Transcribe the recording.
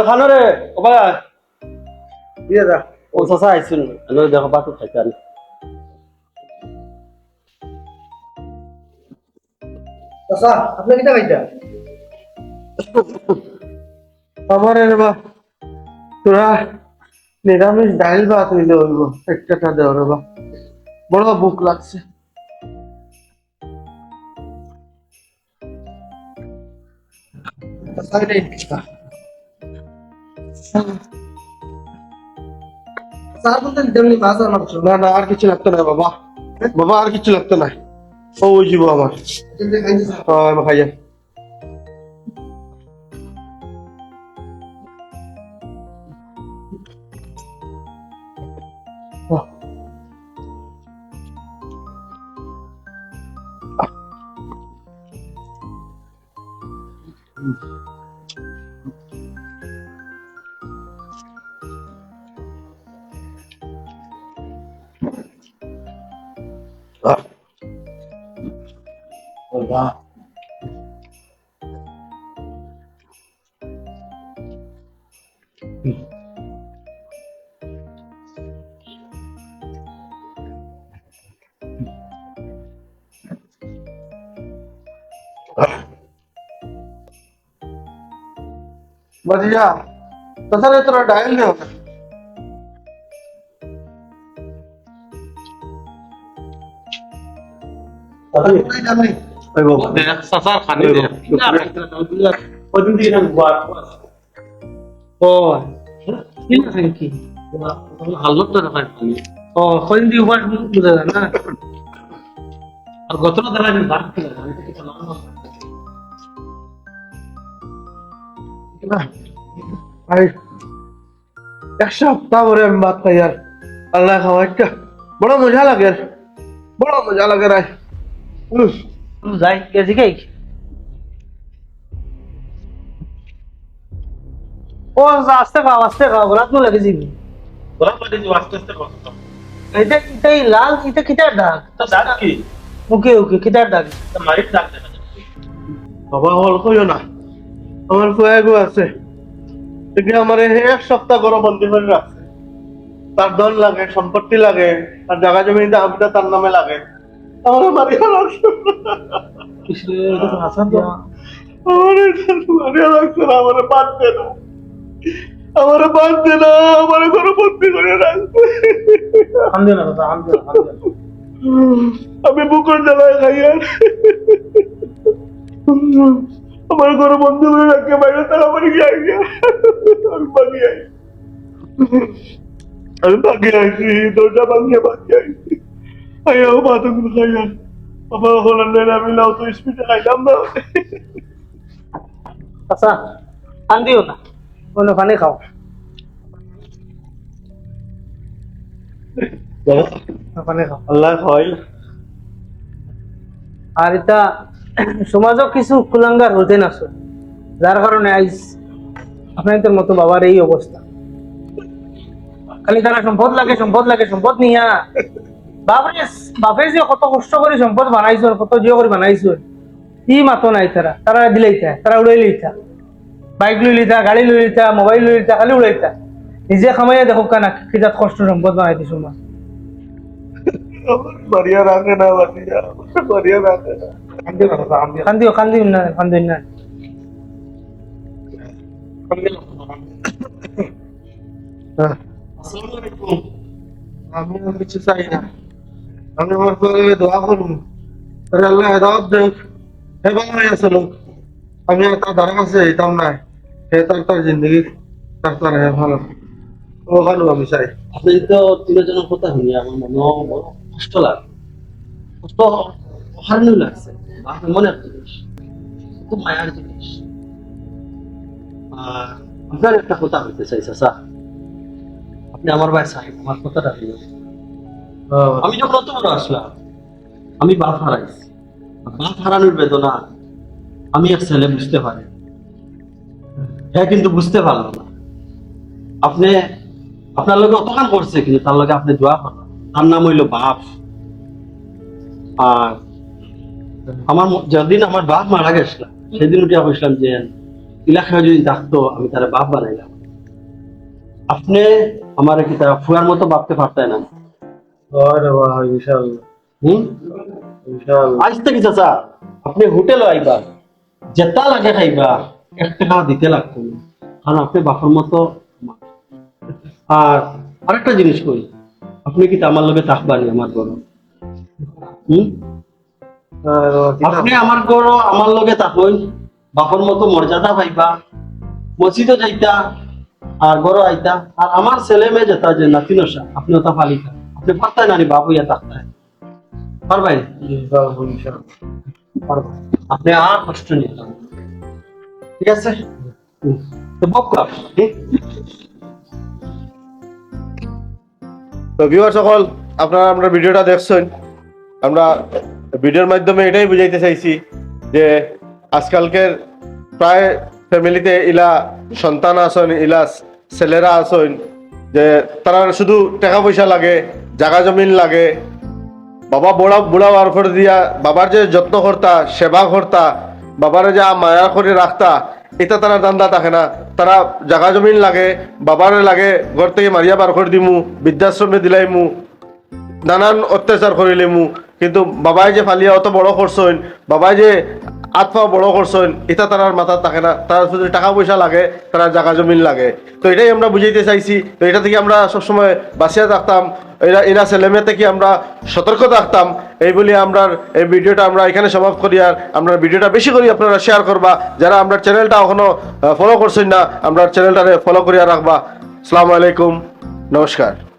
ওই খানরে ও বাবা দিয়ে যা। ও চাচা আইছিল আনো দেখো বাটু খাইতান চাচা আপনি কিটা খাইতা আমার রে বা তোরা নিরামিষ ডাইল ভাত নিলে হইব একটা টা দেও রে বা বড় ভুক লাগছে। চাচা, এটা একটু খা। চার বলতে যেমনি মাছ আর মাংস না না আর কিছু লাগতো না বাবা বাবা আর কিছু লাগতো না ও ওই জীব আমার হ্যাঁ আমি Hola. बढ़िया तो सर इतना डायल नहीं होगा এক সপ্তাহ পরে আমি ভাত খাই আর। আল্লাহ খাওয়া বড় মজা লাগে। বড় মজা লাগে রায়। যাই গেছি কে ও আস্তে খাও আস্তে খাও রাত নো লাগে যাবি। ওরা পারে যে আস্তে আস্তে কষ্ট এটা এটাই লাল এটা কিটার ডাক তো ডাক কি? ওকে ওকে কিটার ডাক তো মারিত ডাক দেখা বাবা হল কইও না। আমার ফুয়াগো আছে। এগুলো আমার এক সপ্তাহ গরম বন্দি করে রাখছে। তার ধন লাগে সম্পত্তি লাগে তার জায়গা জমি দাবিটা তার নামে লাগে। আমার মারিয়া লাগছে আমার মারিয়া লাগছে না আমার বাদ না। আমার না আমার বন্দি করে না আমি বুকুর জ্বালায় খাই আমার ঘরে বন্ধ করে রাখে বাইরে তারা আমার আমি বাকি আই আমি বাকি আইছি দরজা ভাঙিয়ে বাকি আইছি আইয়াও মাথা গুলো খাই আর বাবা হলার নেই আমি লাউ তো স্পিডে খাইলাম আচ্ছা খান না অন্য পানি খাও পানি খাও আল্লাহ খাওয়াই আর এটা সমাজও কিছু কুলাঙ্গার হতে না সব। যার কারণে আইস আপনাদের মতো বাবার এই অবস্থা খালি তারা সম্পদ লাগে সম্পদ লাগে সম্পদ নিয়া বাপরে বাপে যে কত কষ্ট করে সম্পদ বানাইছ কত জিও করে বানাইছ কি মাতো নাই তারা। তারা দিলেইতা তারা উড়াই লইতা বাইক লই লিতা গাড়ি লই লিতা মোবাইল লই খালি উড়াইতা। নিজে খামাইয়া দেখো কানা কিজাত কষ্ট সম্পদ বানাইতে সময় আমার বাড়িয়া রাখে না বাড়িয়া বাড়িয়া রাখে না। কান্দিও কান্দিও না। কান্দিও না। আমি কিছু চাই না। আমি আমার পরিবারে দোয়া করুন আল্লাহ হেদাওয়াত দেখ হে বাংলায় আছে লোক। আমি আর তার ধারা কাছে যেতাম না। হে তার তার জিন্দগি, তার তার হে ভালো। আমি চাই। আপনি তো কথা আমার মনে কষ্ট লাগে। কষ্ট অহারণীয় লাগছে। জিনিস, খুব মায়ার জিনিস। আপনার একটা কথা বলতে চাই, চাচা। আপনি আমার ভাই সাহেব, আমার কথাটা শুনুন আমি যখন অত বড় আসলাম, আমি বাপ হারাইছি। বাপ হারানোর বেদনা আমি এক ছেলে বুঝতে পারি হ্যাঁ কিন্তু বুঝতে পারল না। আপনি, আপনার অত কাম করছে, কিন্তু তার লগে আপনি দোয়া করেন তার নাম হইল বাপ। আর আমার যেদিন আমার বাপ মারা গেছিল, সেদিন উঠিয়া কইছিলাম যে এলাকায় যদি থাকতো, আমি তারা বাপ বানাইলাম। আপনি আমার কিতা ফুয়ার মতো ভাবতে পারতেন না? ভাই ইনশাআল্লাহ হুম? ইনশাআল্লাহ আজ থেকে চাচা আপনি হোটেল আইবা যেটা লাগে খাইবা এক টাকা দিতে লাগতো না। কারণ আপনি বাপের মতো। আর আরেকটা জিনিস কই আপনি কি আমার লগে থাকবানি আমার গরম হুম? রে ভাই, কিতা- আপনি আমার আমার লগে বাপর মতো মর্যাদা পাইবা মসজিদও যাইতা আর গড় আইতা। আর আমার ছেলে মেয়ে যেতা যে নাতি নসা আপনি ওটা পালিতা। আপনি পারতাই না বাবু ইয়া থাকতাই পারবাই? ইনশাআল্লাহ, ইনশাআল্লাহ। পারবা আপনি আর কষ্ট নিয়ে যাবেন ঠিক আছে? তো বক তো ভিউয়ার সকল আপনারা আমরা ভিডিওটা দেখছেন। আমরা ভিডিওর মাধ্যমে এটাই বুঝাইতে চাইছি যে আজকালকের প্রায় ফ্যামিলিতে ইলা সন্তান আসন ইলা ছেলেরা আসন যে তারা শুধু টাকা পয়সা লাগে জাগা জমিন লাগে। বাবা বুড়া বুড়া বার করে দিয়া বাবার যে যত্ন করতা সেবা করতা বাবার যে মায়া করে রাখতা এটা তারা দান্দা থাকে না। তারা জাগা জমিন লাগে বাবার লাগে ঘর থেকে মারিয়া বার করে দিমু বৃদ্ধাশ্রমে দিলাইমু। নানান অত্যাচার করিলে করিলেমু কিন্তু বাবাই যে ফালিয়া অত বড় করছেন বাবাই যে আতফা বড় করছেন এটা তার মাথা থাকে না। তার শুধু টাকা পয়সা লাগে তারা জাগা জমিন লাগে। তো এটাই আমরা বুঝাইতে চাইছি। তো এটা থেকে আমরা সবসময় বাঁচিয়া থাকতাম। এরা এরা ছেলেমেয়ে থেকে আমরা সতর্ক থাকতাম। এই বলে আমরা এই ভিডিওটা আমরা এখানে সমাপ্ত করি আর আমরা ভিডিওটা বেশি করি আপনারা শেয়ার করবা। যারা আমরা চ্যানেলটা এখনও ফলো করছেন না, আমরা চ্যানেলটা ফলো করিয়া রাখবা। আসসালামু আলাইকুম, নমস্কার।